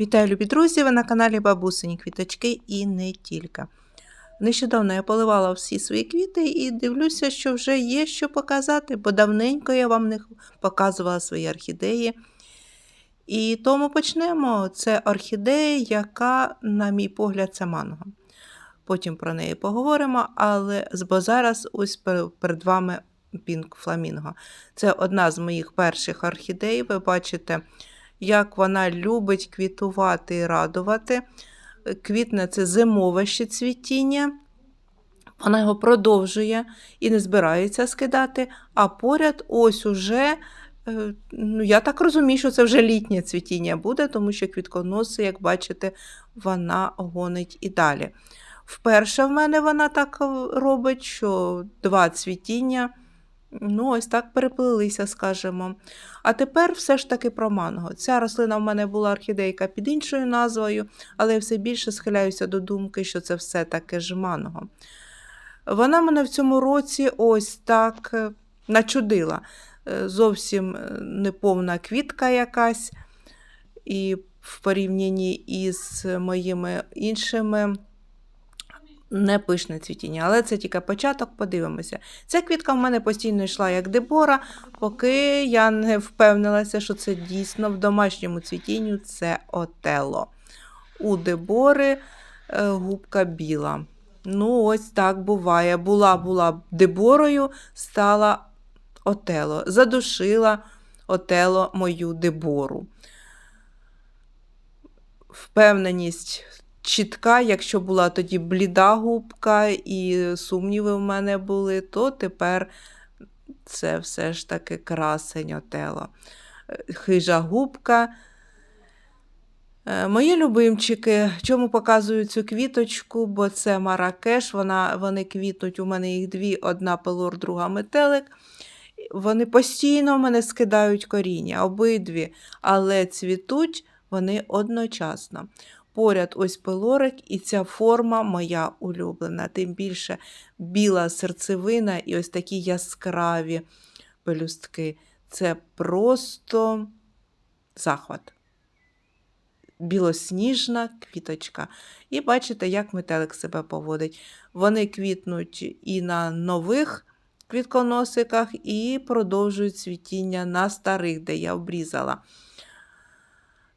Вітаю, любі друзі! Ви на каналі Бабусині Квіточки і не тільки. Нещодавно я поливала всі свої квіти і дивлюся, що вже є що показати, бо давненько я вам не показувала свої орхідеї. І тому почнемо. Це орхідея, яка, на мій погляд, це манго. Потім про неї поговоримо, але бо зараз ось перед вами Pink Flamingo. Це одна з моїх перших орхідей. Ви бачите, як вона любить квітувати і радувати. Квітне це зимове ще цвітіння. Вона його продовжує і не збирається скидати. А поряд ось уже, е, ну, я так розумію, що це вже літнє цвітіння буде, тому що квітконоси, як бачите, вона гонить і далі. Вперше в мене вона так е, робить, що два цвітіння. Ну, ось так переплилися, скажімо. А тепер все ж таки про манго. Ця рослина в мене була орхідейка під іншою назвою, але я все більше схиляюся до думки, що це все таки ж манго. Вона мене в цьому році ось так е, начудила. Е, Зовсім е, неповна квітка якась, і в порівнянні із моїми іншими не пишне цвітіння, але це тільки початок, подивимося. Ця квітка в мене постійно йшла як дебора, поки я не впевнилася, що це дійсно в домашньому цвітінню це отело. У дебори е, губка біла. Ну, ось так буває. Була була деборою, стала отело. Задушила отело мою дебору. Впевненість чітка, якщо була тоді бліда губка і сумніви в мене були, то тепер це все ж таки красень отело. Е, Хижа губка. Е, Мої любимчики, чому показую цю квіточку, бо це маракеш, вона, вони квітнуть, у мене їх дві, одна пелор, друга метелик. Вони постійно в мене скидають коріння, обидві, але цвітуть вони одночасно. Поряд ось пилорик, і ця форма моя улюблена. Тим більше біла серцевина і ось такі яскраві пелюстки. Це просто захват. Білосніжна квіточка. І бачите, як метелик себе поводить. Вони квітнуть і на нових квітконосиках, і продовжують цвітіння на старих, де я обрізала.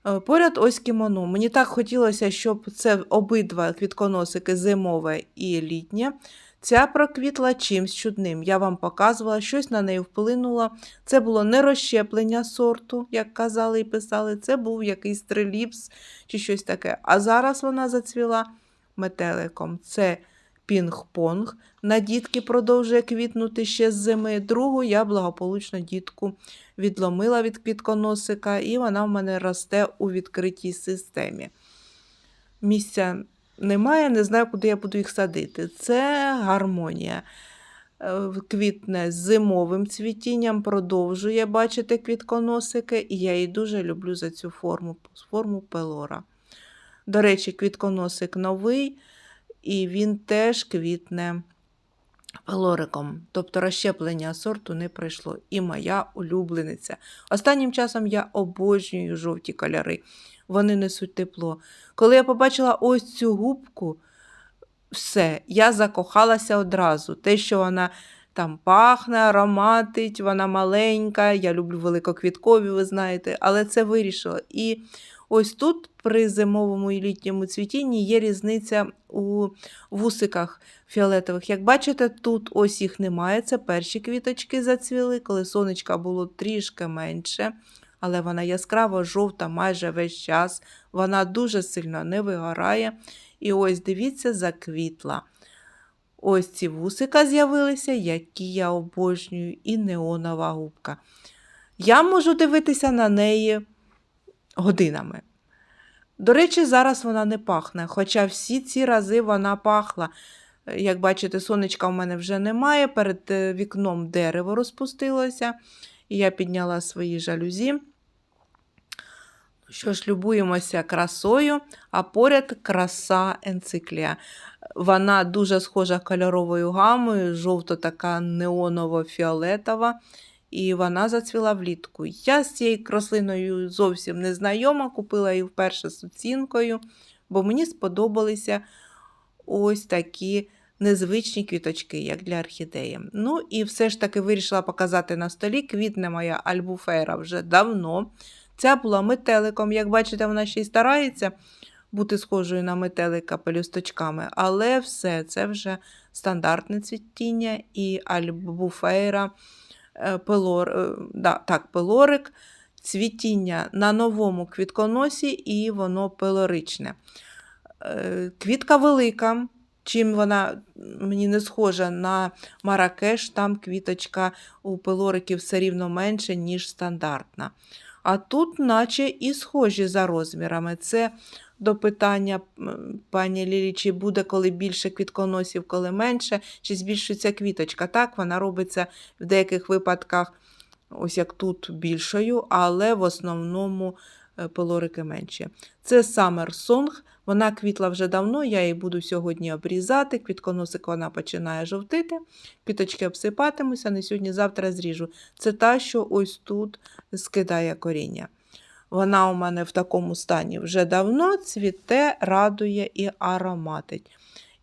Е, Поряд ось кімоно. Мені так хотілося, щоб це обидва квітконосики зимове і літнє. Ця проквітла чимсь чудним. Я вам показувала, щось на неї вплинуло. Це було не розщеплення сорту, як казали і писали, це був якийсь триліпс чи щось таке. А зараз вона зацвіла метеликом. Це пінг-понг. На дітки продовжує квітнути ще з зими. Другу я благополучно дітку відломила від квітконосика, і вона в мене росте у відкритій системі. Місця немає, не знаю, куди я буду їх садити. Це гармонія. Е, Квітне з зимовим цвітінням, продовжує бачити квітконосики, і я її дуже люблю за цю форму, форму пелора. До речі, квітконосик новий, і він теж квітне пелориком. Тобто розщеплення сорту не пройшло. І моя улюблениця. Останнім часом я обожнюю жовті кольори. Вони несуть тепло. Коли я побачила ось цю губку, все, я закохалася одразу. Те, що вона там пахне, ароматить, вона маленька, я люблю великоквіткові, ви знаєте, але це вирішило. І ось тут при зимовому і літньому цвітінні є різниця у вусиках фіолетових. Як бачите, тут ось їх немає. Це перші квіточки зацвіли, коли сонечка було трішки менше. Але вона яскраво жовта майже весь час. Вона дуже сильно не вигорає. І ось дивіться, заквітла. Ось ці вусика з'явилися, які я обожнюю, і неонова губка. Я можу дивитися на неї годинами. До речі, зараз вона не пахне, хоча всі ці рази вона пахла. Е, Як бачите, сонечка в мене вже немає, перед е, вікном дерево розпустилося, і я підняла свої жалюзі. Що ж, любуємося красою, а поряд краса енциклія. Вона дуже схожа кольоровою гамою, жовто така неоново-фіолетова. І вона зацвіла влітку. Я з цією рослиною зовсім не знайома, купила її вперше з оцінкою, бо мені сподобалися ось такі незвичні квіточки, як для орхідеї. Ну і все ж таки вирішила показати на столі. Квітне моя альбуфера вже давно. Ця була метеликом. Як бачите, вона ще й старається бути схожою на метелика пелюсточками, але все це вже стандартне цвітіння і альбуфейра, е, пелор, е, да, так, пелорик, цвітіння на новому квітконосі, і воно пелоричне. Е, Квітка велика. Чим вона мені не схожа на маракеш, там квіточка у пелориків все рівно менше, ніж стандартна. А тут, наче і схожі за розмірами. Це до питання пані Лілі, чи буде коли більше квітконосів, коли менше, чи збільшується квіточка. Так, вона робиться в деяких випадках, ось як тут більшою, але в основному е, пилорики менші. Це Summer Song. Вона квітла вже давно, я її буду сьогодні обрізати. Квітконосик вона починає жовтити, квіточки обсипатимуся, не сьогодні-завтра зріжу. Це та, що ось тут скидає коріння. Вона у мене в такому стані вже давно цвіте, радує і ароматить.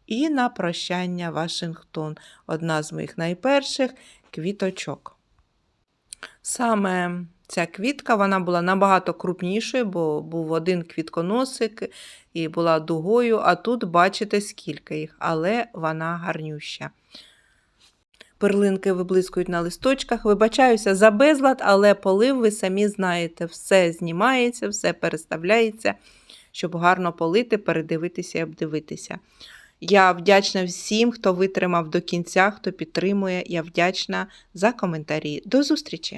І на прощання Вашингтон одна з моїх найперших квіточок. Саме ця квітка вона була набагато крупнішою, бо був один квітконосик і була дугою, а тут бачите, скільки їх, але вона гарнюща. Перлинки виблискують на листочках. Вибачаюся за безлад, але полив, ви самі знаєте, все знімається, все переставляється, щоб гарно полити, передивитися і обдивитися. Я вдячна всім, хто витримав до кінця, хто підтримує. Я вдячна за коментарі. До зустрічі!